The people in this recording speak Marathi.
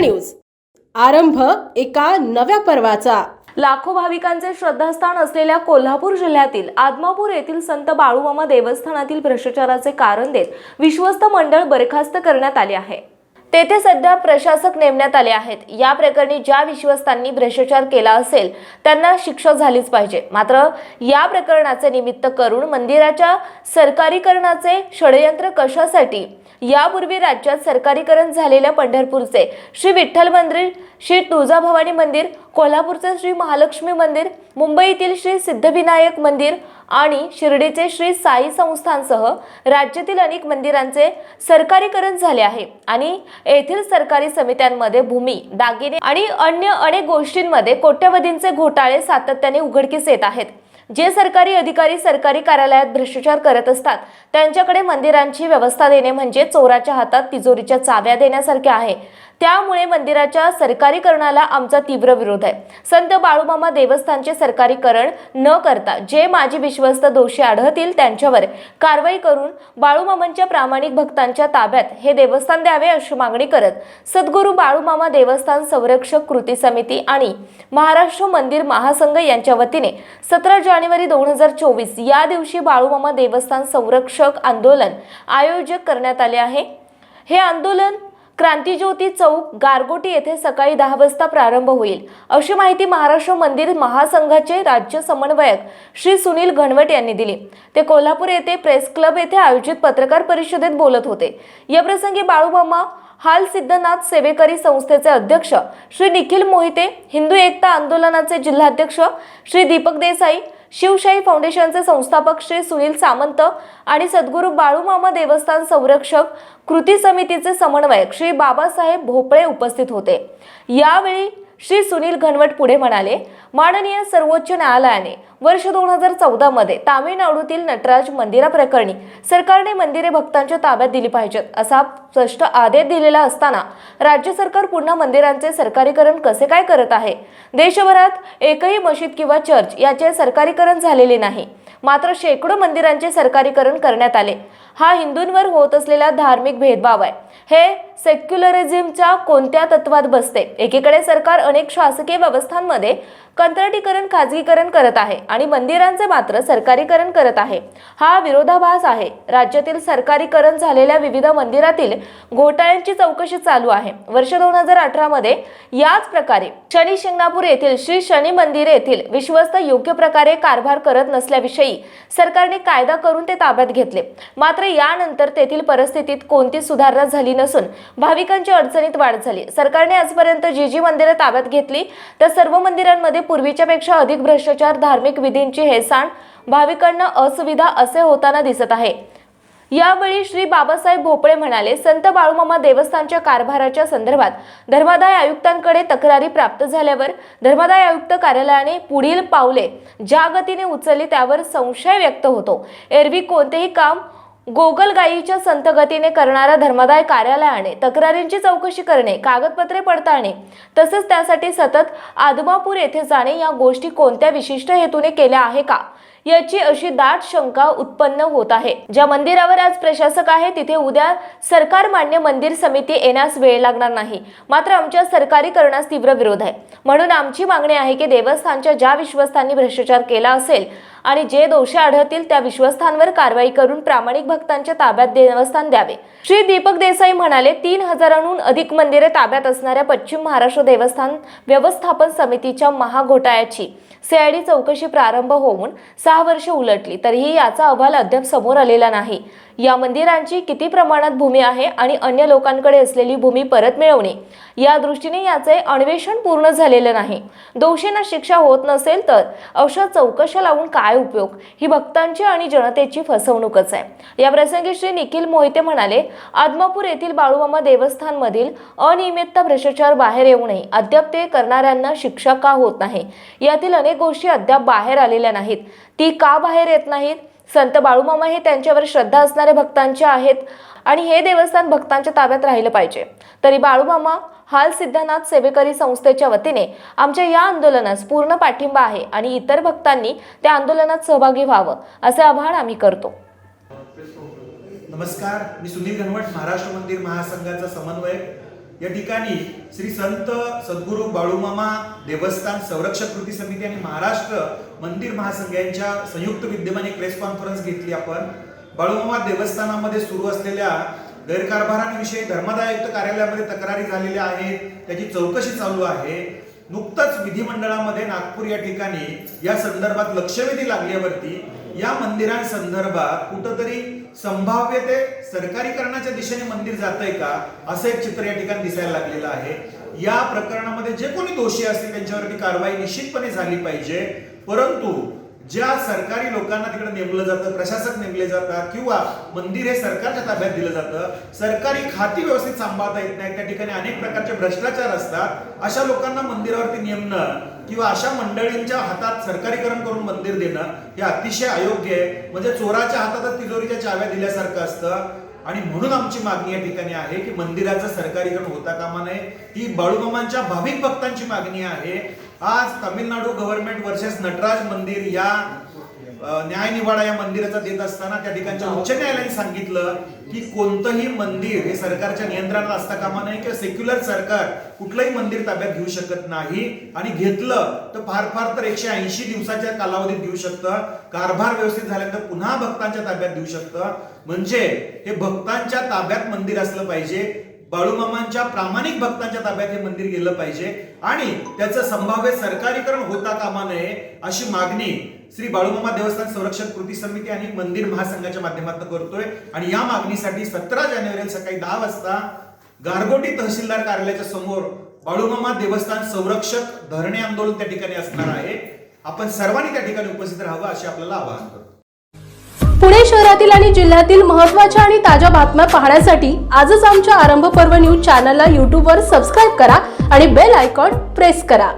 न्यूज. आरंभ एका नव्या पर्वाचा. लाखो भाविकांचे श्रद्धास्थान असलेल्या कोल्हापूर जिल्ह्यातील आदमापूर येथील संत बाळूमामा देवस्थानातील भ्रष्टाचाराचे कारण देत विश्वस्त मंडळ बरखास्त करण्यात आले आहे. तेथे सध्या प्रशासक नेमण्यात आले आहेत. या प्रकरणी ज्या विश्वस्तांनी भ्रष्टाचार केला असेल त्यांना शिक्षा झालीच पाहिजे. मात्र या प्रकरणाचे निमित्त करून मंदिराच्या सरकारीकरणाचे षडयंत्र कशासाठी? यापूर्वी राज्यात सरकारीकरण झालेल्या पंढरपूरचे श्री विठ्ठल मंदिर श्री तुळजाभवानी मंदिर कोल्हापूरचे श्री महालक्ष्मी मंदिर मुंबईतील श्री सिद्धविनायक मंदिर आणि शिर्डीचे श्री साई संस्थांसह राज्यातील अनेक मंदिरांचे सरकारीकरण झाले आहे. आणि येथील सरकारी समित्यांमध्ये भूमी दागिने आणि अन्य अनेक गोष्टींमध्ये कोट्यवधींचे घोटाळे सातत्याने उघडकीस येत आहेत. जे सरकारी अधिकारी सरकारी कार्यालयात भ्रष्टाचार करत असतात त्यांच्याकडे मंदिरांची व्यवस्था देणे म्हणजे चोराच्या हातात तिजोरीच्या चाव्या देण्यासारखे आहे. त्यामुळे मंदिराच्या सरकारीकरणाला आमचा तीव्र विरोध आहे. संत बाळूमामा देवस्थानचे सरकारीकरण न करता जे माजी विश्वस्त दोषी आढळतील त्यांच्यावर कारवाई करून बाळूमामांच्या प्रामाणिक भक्तांच्या ताब्यात हे देवस्थान द्यावे अशी मागणी करत सद्गुरू बाळूमामा देवस्थान संरक्षक कृती समिती आणि महाराष्ट्र मंदिर महासंघ यांच्या वतीने सतरा जानेवारी दोन हजार चोवीस या दिवशी बाळूमामा देवस्थान संरक्षक आंदोलन आयोजक करण्यात आले आहे. हे आंदोलन क्रांतीज्योती चौक गारगोटी येथे सकाळी दहा वाजता प्रारंभ होईल. अशी माहिती महाराष्ट्र मंदिर महासंघाचे राज्य समन्वयक श्री सुनील घनवट यांनी दिली. ते कोल्हापूर येथे प्रेस क्लब येथे आयोजित पत्रकार परिषदेत बोलत होते. या प्रसंगी बाळूमामा हाल सिद्धनाथ सेवेकरी संस्थेचे अध्यक्ष श्री निखिल मोहिते हिंदू एकता आंदोलनाचे जिल्हाध्यक्ष श्री दीपक देसाई शिवशाही फाउंडेशनचे संस्थापक श्री सुनील सामंत आणि सद्गुरू बाळूमामा देवस्थान संरक्षक कृती समितीचे समन्वयक श्री बाबासाहेब भोपळे उपस्थित होते. यावेळी श्री सुनील घनवट पुढे म्हणाले माननीय सर्वोच्च न्यायालयाने वर्ष दोन हजार चौदा मध्ये तामिळनाडूतील नटराज मंदिराप्रकरणी सरकारने मंदिरे भक्तांच्या ताब्यात दिली पाहिजेत असा स्पष्ट आदेश दिलेला असताना राज्य सरकार पुन्हा मंदिरांचे सरकारीकरण कसे काय करत आहे? देशभरात एकही मशीद किंवा चर्च याचे सरकारीकरण झालेले नाही. मात्र शेकडो मंदिरांचे सरकारीकरण करण्यात आले. हा हिंदूंवर होत असलेला धार्मिक भेदभाव आहे. हे सेक्युलरिझमच्या कोणत्या तत्वात बसते? एकीकडे सरकार अनेक शासकीय व्यवस्थांमध्ये कंत्राटीकरण खाजगीकरण करत आहे आणि मंदिरांचे मात्र सरकारीकरण करत आहे. हा विरोधाभास आहे. राज्यातील सरकारीकरण झालेल्या विविध मंदिरातील घोटाळ्यांची चौकशी चालू आहे. वर्ष दोन हजार अठरामध्ये याच प्रकारे शनी शिंगणापूर येथील श्री शनी मंदिर येथील विश्वस्त योग्य प्रकारे कारभार करत नसल्याविषयी सरकारने कायदा करून ते ताब्यात घेतले. मात्र यानंतर तेथील परिस्थितीत कोणती सुधारणा झाली नसून भाविकांच्या अडचणीत वाढ झाली. सरकारने आजपर्यंत जी जी मंदिरं ताब्यात घेतली तर सर्व मंदिरांमध्ये पूर्वीच्यापेक्षा अधिक भ्रष्टाचार धार्मिक विधींची हेळसांड भाविकांना असुविधा असे होताना दिसत आहे. यावेळी श्री बाबासाहेब भोपळे म्हणाले संत बाळूमामा देवस्थानच्या कारभाराच्या संदर्भात धर्मादाय आयुक्तांकडे तक्रारी प्राप्त झाल्यावर धर्मादाय आयुक्त कार्यालयाने पुढील पावले ज्या गतीने उचलली त्यावर संशय व्यक्त होतो. एरवी कोणतेही काम गोगलगाईच्या संतगतीने करणाऱ्या धर्मादाय कार्यालयाने तक्रारींची चौकशी करणे कागदपत्रे पडताळणे तसेच त्यासाठी सतत आदमापूर येथे जाणे या गोष्टी कोणत्या विशिष्ट हेतूने केल्या आहे का? याची अशी दाट शंका उत्पन्न होत आहे. ज्या मंदिरावर आज प्रशासक आहे तिथे उद्या सरकार मान्य मंदिर समिती येण्यास वेळ लागणार नाही. मात्र आमच्या सरकारीकरणास तीव्र विरोध आहे. म्हणून आमची मागणी आहे की देवस्थानच्या ज्या विश्वस्तांनी भ्रष्टाचार केला असेल आणि जे दोषी आढळतील त्या विश्वस्थांवर कारवाई करून प्रामाणिक भक्तांच्या ताब्यात देवस्थान द्यावे. श्री दीपक देसाई म्हणाले तीन हजारांहून अधिक मंदिरे ताब्यात असणाऱ्या पश्चिम महाराष्ट्र देवस्थान व्यवस्थापन समितीच्या महाघोटाळ्याची सीआयडी चौकशी प्रारंभ होऊन सहा वर्षे उलटली. तरीही याचा अहवाल अद्याप समोर आलेला नाही. या मंदिरांची किती प्रमाणात भूमी आहे आणि अन्य लोकांकडे असलेली भूमी परत मिळवणे या दृष्टीने याचे अन्वेषण पूर्ण झालेलं नाही. दोषींना शिक्षा होत नसेल तर अशा चौकशा लावून काय उपयोग. ही भक्तांची आणि जनतेची फसवणूकच आहे. या प्रसंगी श्री निखिल मोहिते म्हणाले आदमापूर येथील बाळूमामा देवस्थानमधील अनियमितता भ्रष्टाचार बाहेर येऊ नये. अद्याप ते करणाऱ्यांना शिक्षा का होत नाही? यातील अनेक गोष्टी अद्याप बाहेर आलेल्या नाहीत. ती का बाहेर येत नाहीत? संत बाळूमामा हे त्यांच्यावर श्रद्धा असणाऱ्या भक्तांचे आहेत आणि हे देवस्थान भक्तांच्या ताब्यात राहिलं पाहिजे. तरी बाळूमामा हाल सिद्धनाथ सेवेकरी संस्थेच्या वतीने आमच्या या आंदोलनास पूर्ण पाठिंबा आहे आणि इतर भक्तांनी त्या आंदोलनात सहभागी व्हावं असे आभार आम्ही करतो. नमस्कार मी सुनील घनवट महाराष्ट्र मंदिर महासंघाचा समन्वयक. या ठिकाणी श्री संत सद्गुरू बाळूमामा देवस्थान संरक्षक कृती समिती आणि महाराष्ट्र मंदिर महासंघ यांच्या संयुक्त विद्यमाने प्रेस कॉन्फरन्स घेतली आपण. बाळूमामा देवस्थानामध्ये सुरू असलेल्या गैरकारभारांविषयी धर्मादायुक्त कार्यालयामध्ये तक्रारी झालेल्या आहेत त्याची चौकशी चालू आहे. नुकतंच विधिमंडळामध्ये नागपूर या ठिकाणी या संदर्भात लक्षवेधी लागल्यावरती या मंदिरांसंदर्भात कुठंतरी संभाव्य ते सरकारीकरणाच्या दिशेने मंदिर जात आहे का असं एक चित्र या ठिकाणी दिसायला लागलेलं आहे. या प्रकरणामध्ये जे कोणी दोषी असतील त्यांच्यावरती कारवाई निश्चितपणे झाली पाहिजे परंतु ज्या सरकारी लोकांना तिकडे नेमलं जातं प्रशासक नेमले जातात किंवा मंदिर हे सरकारच्या ताब्यात दिलं जातं सरकारी खाती व्यवस्थित सांभाळता येत नाही त्या ठिकाणी अनेक प्रकारचे भ्रष्टाचार असतात अशा लोकांना मंदिरावरती नेमणं किंवा अशा मंडळींच्या हातात सरकारीकरण करून मंदिर देणं हे अतिशय अयोग्य आहे. म्हणजे चोराच्या हातातच तिजोरीच्या चाव्या दिल्यासारखं असतं. आणि म्हणून आमची मागणी या ठिकाणी आहे की मंदिराचं सरकारीकरण होता कामा नये. ही बाळूमामांच्या भाविक भक्तांची मागणी आहे. आज तमिळनाडू गव्हर्नमेंट वर्सेस नटराज मंदिर या न्यायनिवाडा या मंदिराचा देत असताना त्या ठिकाणच्या उच्च न्यायालयाने सांगितलं की कोणतंही मंदिर हे सरकारच्या नियंत्रणात असता कामा नये किंवा सेक्युलर सरकार कुठलंही मंदिर ताब्यात घेऊ शकत नाही. आणि घेतलं तर फार फार तर एकशे ऐंशी दिवसाच्या कालावधीत घेऊ शकतं. कारभार व्यवस्थित झाल्यानंतर पुन्हा भक्तांच्या ताब्यात देऊ शकतं. म्हणजे हे भक्तांच्या ताब्यात मंदिर असलं पाहिजे. बाळूमामांच्या प्रामाणिक भक्तांच्या ताब्यात हे मंदिर गेलं पाहिजे. आणि त्याचं संभाव्य सरकारीकरण होता कामा नये अशी मागणी श्री बाळूमामा देवस्थान संरक्षण कृती समिती आणि मंदिर महासंघाच्या माध्यमातून करतोय. आणि या मागणीसाठी सतरा जानेवारी सकाळी दहा वाजता गारगोटी तहसीलदार कार्यालयाच्या समोर बाळूमामा देवस्थान संरक्षक धरणे आंदोलन त्या ठिकाणी असणार आहे. आपण सर्वांनी त्या ठिकाणी उपस्थित राहावं असे आपल्याला आवाहन करतो. पुणे शहरातील आणि जिल्ह्यातील महत्त्वाच्या आणि ताज्या बातम्या पाहण्यासाठी आजच आमच्या आरंभ पर्व न्यूज चॅनलला यूट्यूबवर सबस्क्राईब करा आणि बेल आयकॉन प्रेस करा.